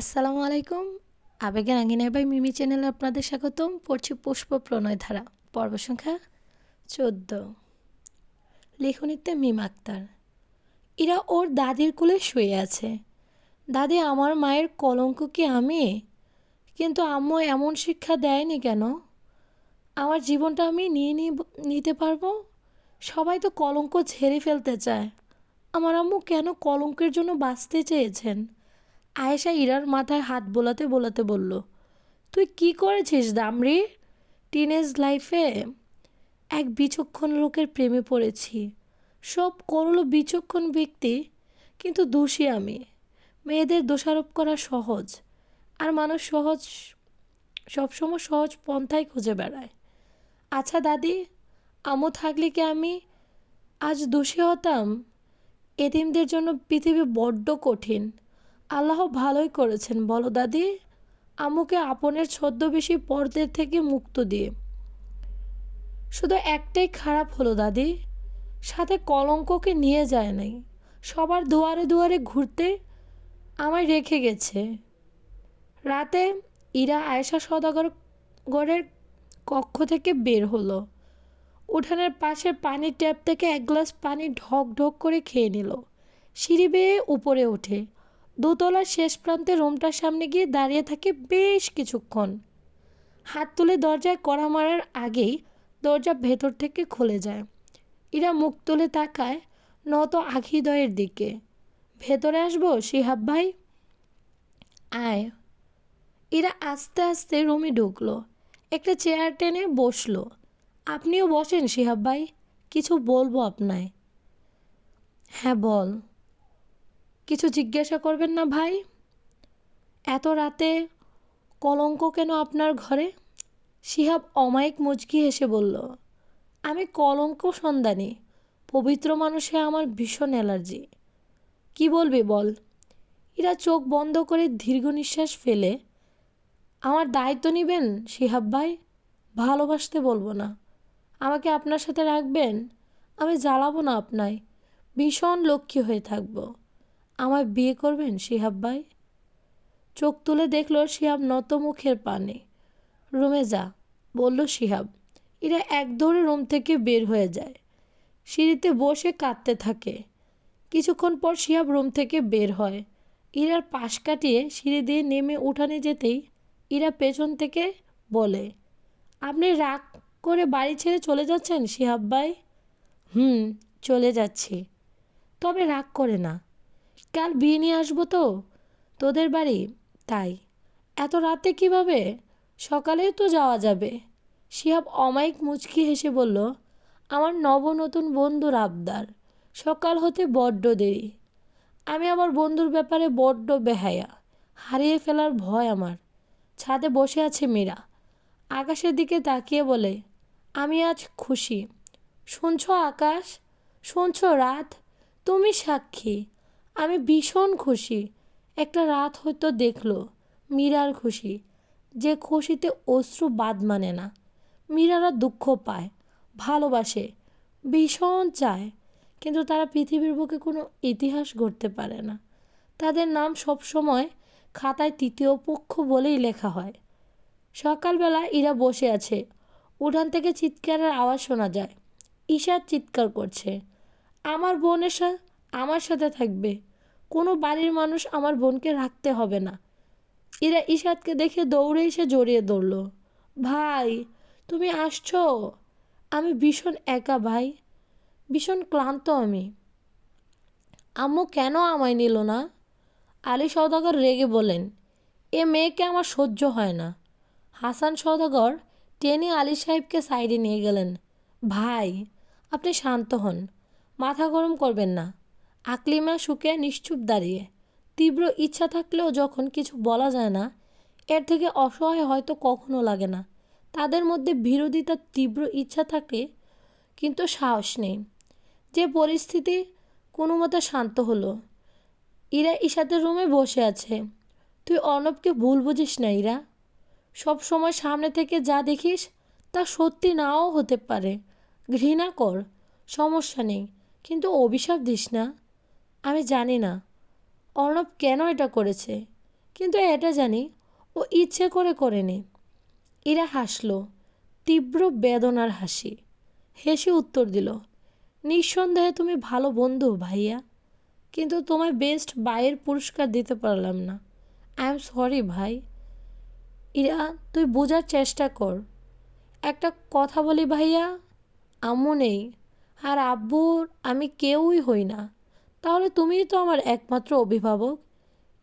আসসালামু আলাইকুম। আবেগের আঙ্গিনায় বাই মিমি চ্যানেলে আপনাদের স্বাগতম। পড়ছি পুষ্প প্রণয় ধারা, পর্ব সংখ্যা চোদ্দ। লেখনীতে মিম আক্তার এরা ওর দাদির কোলে শুয়ে আছে। দাদি আমার মায়ের কলঙ্ক কি আমি? কিন্তু আম্মু এমন শিক্ষা দেয়নি কেন? আমার জীবনটা আমি নিয়ে নিতে পারব? সবাই তো কলঙ্ক ঝেড়ে ফেলতে চায়। আমার আম্মু কেন কলঙ্কের জন্য বাঁচতে চেয়েছেন? আয়েশা ইরার মাথায় হাত বোলাতে বোলাতে বলল, তুই কি করেছিস দামরি টিনেজ লাইফে এক বিচক্ষণ লোকের প্রেমে পড়েছি। সব করল বিচক্ষণ ব্যক্তি, কিন্তু দোষী আমি। মেয়েদের দোষারোপ করা সহজ, আর মানুষ সহজ, সবসময় সহজ পন্থাই খুঁজে বেড়ায়। আচ্ছা দাদি, আমও থাকলে কি আমি আজ দোষী হতাম? এতিমদের জন্য পৃথিবী বড্ড কঠিন। আল্লাহ ভালোই করেছেন, বলো দাদি। আমুকে আপনের ছদ্মবেশী পর্দের থেকে মুক্ত দিয়ে। শুধু একটাই খারাপ হলো দাদি, সাথে কলঙ্ককে নিয়ে যায় নাই। সবার দুয়ারে দুয়ারে ঘুরতে আমায় রেখে গেছে। রাতে ইরা আয়েশা সদাগর গড়ের কক্ষ থেকে বের হলো। উঠানের পাশের পানির ট্যাপ থেকে এক গ্লাস পানি ঢক ঢক করে খেয়ে নিল। সিঁড়ি বেয়ে উপরে ওঠে। দোতলার শেষ প্রান্তে রুমটার সামনে গিয়ে দাঁড়িয়ে থাকে বেশ কিছুক্ষণ। হাত তুলে দরজায় কড়া মারার আগেই দরজা ভেতর থেকে খুলে যায়। ইরা মুখ তুলে তাকায় নত আখিদয়ের দিকে। ভেতরে আসব, শিহাব ভাই? আয়। ইরা আস্তে আস্তে রুমে ঢুকলো। একটা চেয়ার টেনে বসল। আপনিও বসেন, শিহাব ভাই। কিছু বলব আপনায়। হ্যাঁ বল। কিছু জিজ্ঞাসা করবেন না ভাই? এত রাতে কলঙ্ক কেন আপনার ঘরে? শিহাব অমায়িক মুচকি হেসে বলল, আমি কলঙ্ক সন্ধানী। পবিত্র মানুষে আমার ভীষণ অ্যালার্জি। কি বলবি বল? এরা চোখ বন্ধ করে দীর্ঘ নিঃশ্বাস ফেলে। আমার দায়িত্ব নেবেন শিহাব ভাই? ভালোবাসতে বলব না। আমাকে আপনার সাথে রাখবেন? আমি জ্বালাবো না আপনায়। ভীষণ লক্ষ্মী হয়ে থাকব। আমায় বিয়ে করবেন, শিহাব ভাই? চোখ তুলে দেখল শিহাব নত মুখের পানে। রুমে যা, বলল শিহাব। এরা এক দৌড়ে রুম থেকে বের হয়ে যায়। সিঁড়িতে বসে কাঁদতে থাকে। কিছুক্ষণ পর শিহাব রুম থেকে বের হয়। ইরার পাশ কাটিয়ে সিঁড়ি দিয়ে নেমে উঠানে যেতেই ইরা পেছন থেকে বলে, আপনি রাগ করে বাড়ি ছেড়ে চলে যাচ্ছেন, শিহাব ভাই? হুম, চলে যাচ্ছি। তবে রাগ করে না। কাল বিয়ে নিয়ে আসব তো, তোদের বাড়ি। তাই, এত রাতে কীভাবে? সকালেও তো যাওয়া যাবে। শিহাব অমায়িক মুচকি হেসে বলল, আমার নব নতুন বন্ধুর আবদার, সকাল হতে বড্ড দেরি। আমি আমার বন্ধুর ব্যাপারে বড্ড বেহায়া, হারিয়ে ফেলার ভয় আমার। ছাদে বসে আছে মীরা। আকাশের দিকে তাকিয়ে বলে, আমি আজ খুশি। শুনছ আকাশ? শুনছ রাত? তুমি সাক্ষী। আমি ভীষণ খুশি। একটা রাত হয়তো দেখল, মীরার খুশি, যে খুশিতে অশ্রু বাদ মানে না। মীরারা দুঃখ পায়, ভালোবাসে, ভীষণ চায়, কিন্তু তারা পৃথিবীর বুকে কোনো ইতিহাস গড়তে পারে না। তাদের নাম সবসময় খাতায় তৃতীয় পক্ষ বলেই লেখা হয়। সকালবেলা ইরা বসে আছে, উঠান থেকে চিৎকারের আওয়াজ শোনা যায়। ঈশার চিৎকার করছে, আমার বোনের এসা আমার সাথে থাকবে। কোনো বাড়ির মানুষ আমার বোনকে রাখতে হবে না। এরা ঈশাদকে দেখে দৌড়ে এসে জড়িয়ে ধরল। ভাই, তুমি আসছো? আমি ভীষণ একা, ভাই। ভীষণ ক্লান্ত আমি। আম্মু কেন আমায় নিল না? আলী সওদাগর রেগে বলেন, এ মেয়েকে আমার সহ্য হয় না। হাসান সওদাগর টেনে আলী সাহেবকে সাইডে নিয়ে গেলেন, ভাই, আপনি শান্ত হন। মাথা গরম করবেন না। আকলিমা শুকে নিশ্চুপ দাঁড়িয়ে। তীব্র ইচ্ছা থাকলেও যখন কিছু বলা যায় না, এর থেকে অসহায় হয়তো কখনো লাগে না। তাদের মধ্যে বিরোধিতার তীব্র ইচ্ছা থাকে, কিন্তু সাহস নেই। যে পরিস্থিতি কোনো মতো শান্ত হলো। ইরা ঈশাদের রুমে বসে আছে। তুই অর্ণবকে ভুল বুঝিস না, ইরা। সব সময় সামনে থেকে যা দেখিস, তা সত্যি নাও হতে পারে। ঘৃণা কর, সমস্যা নেই, কিন্তু অভিশাপ দিস না। আমি জানি না। অর্ণব কেন এটা করেছে? কিন্তু এটা জানি, ও ইচ্ছে করে করেনি। ইরা হাসলো, তীব্র বেদনার হাসি। হেসে উত্তর দিল, নিঃসন্দেহে তুমি ভালো বন্ধু ভাইয়া। কিন্তু তোমায় বেস্ট বাইয়ের পুরস্কার দিতে পারলাম না। আই এম সরি ভাই। ইরা, তুই বোঝার চেষ্টা কর। একটা কথা বলি ভাইয়া, আম্মু নেই। আর আব্বুর আমি কেউই হই না। তাহলে তুমিই তো আমার একমাত্র অভিভাবক।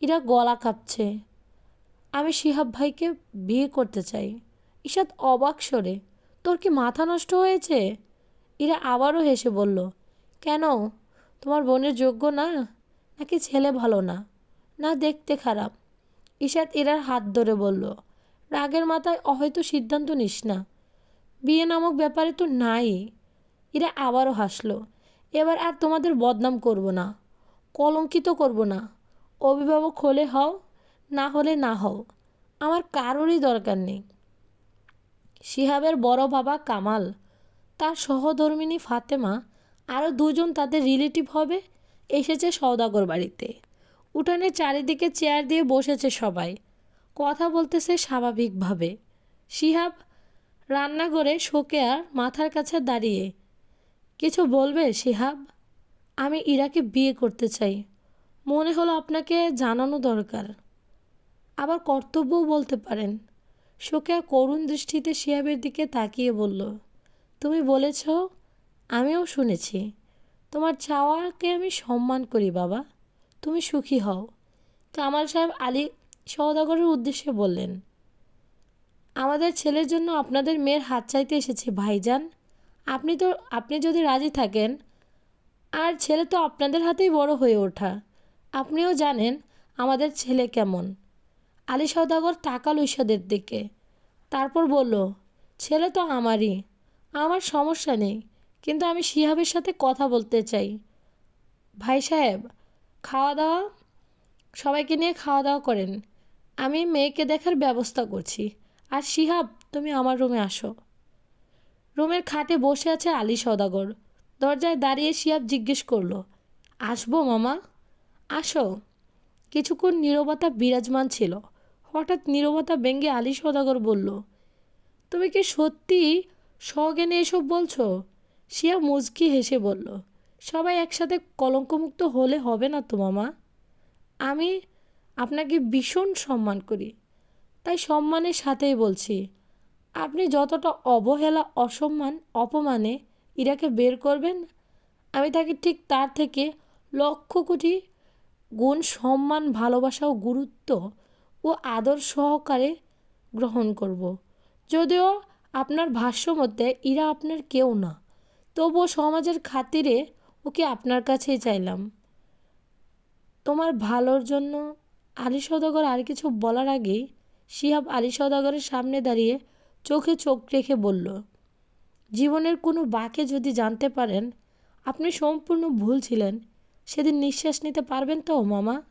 ইরা গলা কাঁপছে। আমি শিহাব ভাইকে বিয়ে করতে চাই। ঈশাদ অবাক সরে তোর কি মাথা নষ্ট হয়েছে? ইরা আবারও হেসে বলল, কেন? তোমার বোনের যোগ্য না? নাকি ছেলে ভালো না? না, দেখতে খারাপ। ঈশাদ ইরার হাত ধরে বলল, রাগের মাথায় অহয়তো সিদ্ধান্ত নিস না। বিয়ে নামক ব্যাপারে তো নাই। এরা আবারও হাসলো এবার আর তোমাদের বদনাম করব না, কলঙ্কিত করব না। অভিভাবক হলে হও, না হলে না হও, আমার কারোরই দরকার নেই। শিহাবের বড় বাবা কামাল, তার সহধর্মিনী ফাতেমা, আরও দুজন তাদের রিলেটিভ হবে, এসেছে সওদাগর বাড়িতে। উঠানে চারিদিকে চেয়ার দিয়ে বসেছে সবাই, কথা বলতেছে স্বাভাবিকভাবে। শিহাব রান্নাঘরে শোকে আর মাথার কাছে দাঁড়িয়ে কিছু বলবে, শিহাব? আমি ইরাকে বিয়ে করতে চাই। মনে হলো আপনাকে জানানো দরকার। আবার কর্তব্যও বলতে পারেন। শোকেয়া করুণ দৃষ্টিতে শিহাবের দিকে তাকিয়ে বলল, তুমি বলেছ, আমিও শুনেছি। তোমার চাওয়াকে আমি সম্মান করি, বাবা। তুমি সুখী হও। কামাল সাহেব আলী সওদাগরের উদ্দেশ্যে বললেন, আমাদের ছেলের জন্য আপনাদের মেয়ের হাত চাইতে এসেছি, ভাইজান। আপনি তো, আপনি যদি রাজি থাকেন, আর ছেলে তো আপনাদের হাতেই বড় হয়ে ওঠা। আপনিও জানেন আমাদের ছেলে কেমন। আলী সওদাগর তাকাল ঈশাদের দিকে। তারপর বলল, ছেলে তো আমারই। আমার সমস্যা নেই, কিন্তু আমি শিহাবের সাথে কথা বলতে চাই। ভাই সাহেব খাওয়া দাওয়া সবাইকে নিয়ে খাওয়া দাওয়া করেন। আমি মেয়েকে দেখার ব্যবস্থা করছি। আর শিহাব, তুমি আমার রুমে আসো। রুমের খাটে বসে আছে আলী সদাগর দরজায় দাঁড়িয়ে শিহাব জিজ্ঞেস করল, আসব মামা? আসো। কিছুক্ষণ নীরবতা বিরাজমান ছিল। হঠাৎ নীরবতা ব্যঙ্গে আলী সদাগর বলল, তুমি কি সত্যি সজ্ঞানে এসব বলছো? শিয়া মুচকি হেসে বলল, সবাই একসাথে কলঙ্কমুক্ত হলে হবে না তো মামা? আমি আপনাকে ভীষণ সম্মান করি। তাই সম্মানের সাথেই বলছি। আপনি যতটা অবহেলা, অসম্মান, অপমানে ইরাকে বের করবেন, আমি তাকে ঠিক তার থেকে লক্ষ কোটি গুণ সম্মান, ভালোবাসা ও গুরুত্ব ও আদর সহকারে গ্রহণ করব। যদিও আপনার ভাষ্য মধ্যে ইরা আপনার কেউ না, তবুও সমাজের খাতিরে ওকে আপনার কাছেই চাইলাম তোমার ভালোর জন্য আলী সদাগর আর কিছু বলার আগেই শিহাব আলী সদাগরের সামনে দাঁড়িয়ে চোখে চোখ রেখে বলল, জীবনের কোনো বাকে যদি জানতে পারেন, আপনি সম্পূর্ণ ভুল ছিলেন। সেদিন নিঃশ্বাস নিতে পারবেন তো, মামা?